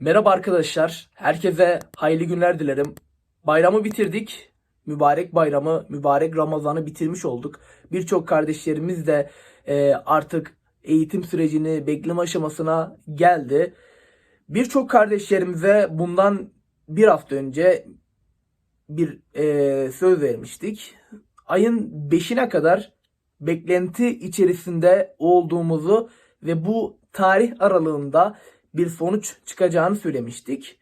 Merhaba arkadaşlar. Herkese hayırlı günler dilerim. Bayramı bitirdik. Mübarek bayramı, mübarek Ramazan'ı bitirmiş olduk. Birçok kardeşlerimiz de e, artık eğitim sürecini bekleme aşamasına geldi. Birçok kardeşlerimize bundan bir hafta önce bir e, söz vermiştik. Ayın 5'ine kadar beklenti içerisinde olduğumuzu ve bu tarih aralığında bir sonuç çıkacağını söylemiştik.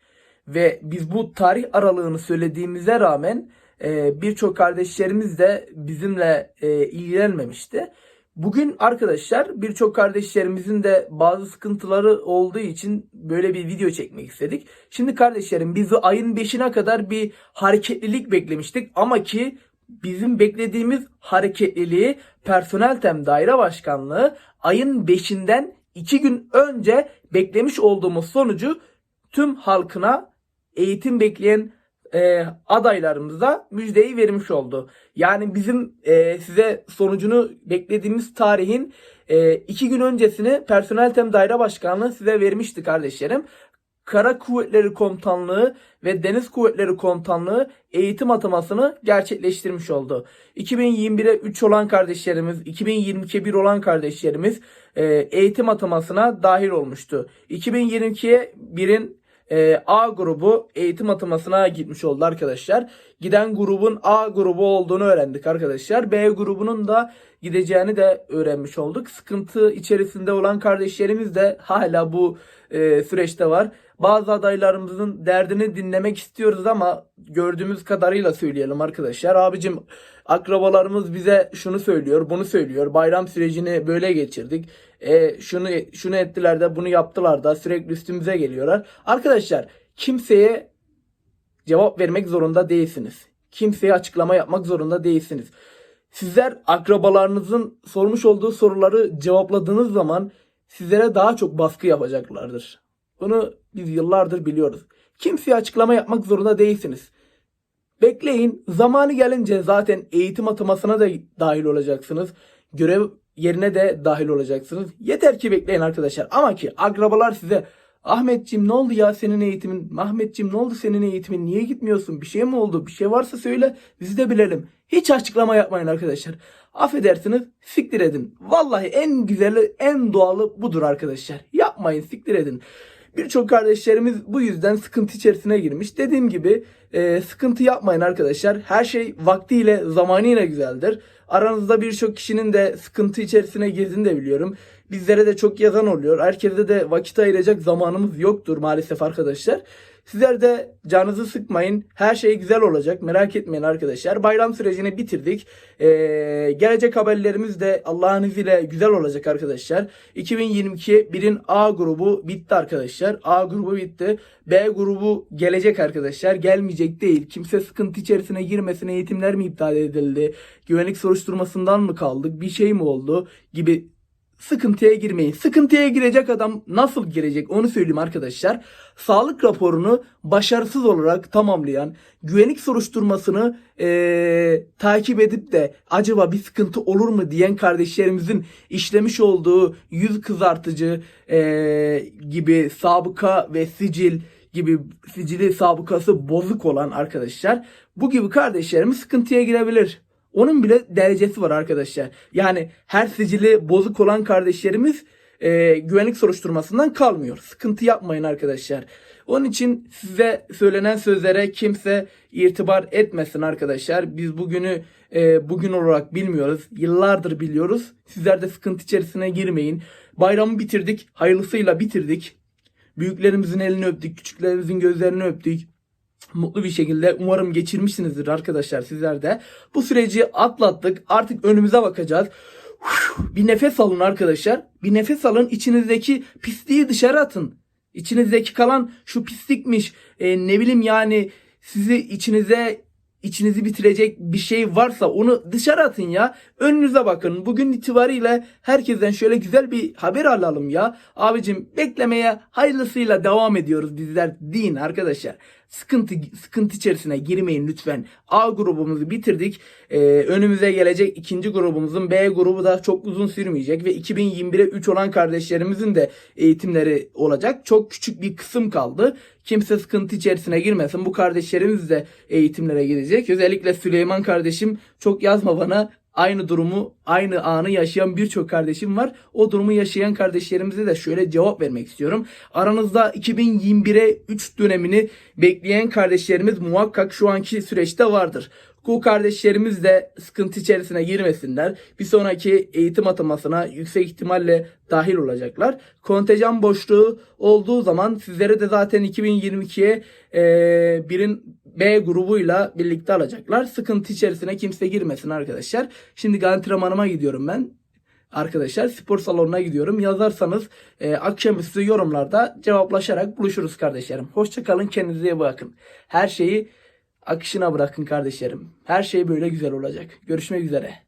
Ve biz bu tarih aralığını söylediğimize rağmen e, birçok kardeşlerimiz de bizimle e, ilgilenmemişti. Bugün arkadaşlar birçok kardeşlerimizin de bazı sıkıntıları olduğu için böyle bir video çekmek istedik. Şimdi kardeşlerim biz ayın 5'ine kadar bir hareketlilik beklemiştik ama ki bizim beklediğimiz hareketliliği personel tem daire başkanlığı ayın 5'inden 2 gün önce beklemiş olduğumuz sonucu tüm halkına eğitim bekleyen e, adaylarımıza müjdeyi vermiş oldu. Yani bizim e, size sonucunu beklediğimiz tarihin e, iki gün öncesini personel tem daire başkanlığı size vermişti kardeşlerim. Kara Kuvvetleri Komutanlığı ve Deniz Kuvvetleri Komutanlığı eğitim atamasını gerçekleştirmiş oldu. 2021'e 3 olan kardeşlerimiz, 2022'ye 1 olan kardeşlerimiz e, eğitim atamasına dahil olmuştu. 2022'ye 1'in e, A grubu eğitim atamasına gitmiş oldu arkadaşlar. Giden grubun A grubu olduğunu öğrendik arkadaşlar. B grubunun da gideceğini de öğrenmiş olduk. Sıkıntı içerisinde olan kardeşlerimiz de hala bu e, süreçte var. Bazı adaylarımızın derdini dinlemek istiyoruz ama gördüğümüz kadarıyla söyleyelim arkadaşlar. Abicim akrabalarımız bize şunu söylüyor, bunu söylüyor. Bayram sürecini böyle geçirdik. E, şunu şunu ettiler de bunu yaptılar da sürekli üstümüze geliyorlar. Arkadaşlar kimseye cevap vermek zorunda değilsiniz. Kimseye açıklama yapmak zorunda değilsiniz. Sizler akrabalarınızın sormuş olduğu soruları cevapladığınız zaman sizlere daha çok baskı yapacaklardır. Bunu biz yıllardır biliyoruz. Kimseye açıklama yapmak zorunda değilsiniz. Bekleyin. Zamanı gelince zaten eğitim atamasına da dahil olacaksınız. Görev yerine de dahil olacaksınız. Yeter ki bekleyin arkadaşlar. Ama ki akrabalar size Ahmetciğim ne oldu ya senin eğitimin? Ahmetciğim ne oldu senin eğitimin? Niye gitmiyorsun? Bir şey mi oldu? Bir şey varsa söyle biz de bilelim. Hiç açıklama yapmayın arkadaşlar. Affedersiniz siktir edin. Vallahi en güzeli en doğalı budur arkadaşlar. Yapmayın siktir edin. Birçok kardeşlerimiz bu yüzden sıkıntı içerisine girmiş. Dediğim gibi e, sıkıntı yapmayın arkadaşlar. Her şey vaktiyle zamanıyla güzeldir. Aranızda birçok kişinin de sıkıntı içerisine girdiğini de biliyorum. Bizlere de çok yazan oluyor. Herkese de vakit ayıracak zamanımız yoktur maalesef arkadaşlar. Sizler de canınızı sıkmayın. Her şey güzel olacak. Merak etmeyin arkadaşlar. Bayram sürecini bitirdik. Ee, gelecek haberlerimiz de Allah'ın izniyle güzel olacak arkadaşlar. 2022 birin A grubu bitti arkadaşlar. A grubu bitti. B grubu gelecek arkadaşlar. Gelmeyecek değil. Kimse sıkıntı içerisine girmesin. Eğitimler mi iptal edildi? Güvenlik soruşturmasından mı kaldık? Bir şey mi oldu? Gibi sıkıntıya girmeyin. Sıkıntıya girecek adam nasıl girecek onu söyleyeyim arkadaşlar. Sağlık raporunu başarısız olarak tamamlayan, güvenlik soruşturmasını eee, takip edip de acaba bir sıkıntı olur mu diyen kardeşlerimizin işlemiş olduğu yüz kızartıcı eee, gibi sabıka ve sicil gibi sicili sabıkası bozuk olan arkadaşlar bu gibi kardeşlerimiz sıkıntıya girebilir. Onun bile derecesi var arkadaşlar. Yani her sicili bozuk olan kardeşlerimiz e, güvenlik soruşturmasından kalmıyor. Sıkıntı yapmayın arkadaşlar. Onun için size söylenen sözlere kimse irtibar etmesin arkadaşlar. Biz bugünü e, bugün olarak bilmiyoruz. Yıllardır biliyoruz. Sizler de sıkıntı içerisine girmeyin. Bayramı bitirdik. Hayırlısıyla bitirdik. Büyüklerimizin elini öptük. Küçüklerimizin gözlerini öptük mutlu bir şekilde umarım geçirmişsinizdir arkadaşlar sizler de. Bu süreci atlattık. Artık önümüze bakacağız. Bir nefes alın arkadaşlar. Bir nefes alın. İçinizdeki pisliği dışarı atın. İçinizdeki kalan şu pislikmiş. e, ne bileyim yani sizi içinize içinizi bitirecek bir şey varsa onu dışarı atın ya. Önünüze bakın. Bugün itibariyle herkesten şöyle güzel bir haber alalım ya. Abicim beklemeye hayırlısıyla devam ediyoruz bizler deyin arkadaşlar. Sıkıntı sıkıntı içerisine girmeyin lütfen. A grubumuzu bitirdik. Ee, önümüze gelecek ikinci grubumuzun B grubu da çok uzun sürmeyecek ve 2021'e 3 olan kardeşlerimizin de eğitimleri olacak. Çok küçük bir kısım kaldı. Kimse sıkıntı içerisine girmesin. Bu kardeşlerimiz de eğitimlere gidecek. Özellikle Süleyman kardeşim çok yazma bana aynı durumu, aynı anı yaşayan birçok kardeşim var. O durumu yaşayan kardeşlerimize de şöyle cevap vermek istiyorum. Aranızda 2021'e 3 dönemini bekleyen kardeşlerimiz muhakkak şu anki süreçte vardır. Bu kardeşlerimiz de sıkıntı içerisine girmesinler. Bir sonraki eğitim atamasına yüksek ihtimalle dahil olacaklar. Kontenjan boşluğu olduğu zaman sizlere de zaten 2022'ye e, birin B grubuyla birlikte alacaklar. Sıkıntı içerisine kimse girmesin arkadaşlar. Şimdi antrenmanıma gidiyorum ben. Arkadaşlar spor salonuna gidiyorum. Yazarsanız e, akşamüstü yorumlarda cevaplaşarak buluşuruz kardeşlerim. Hoşçakalın kendinize bakın. Her şeyi akışına bırakın kardeşlerim. Her şey böyle güzel olacak. Görüşmek üzere.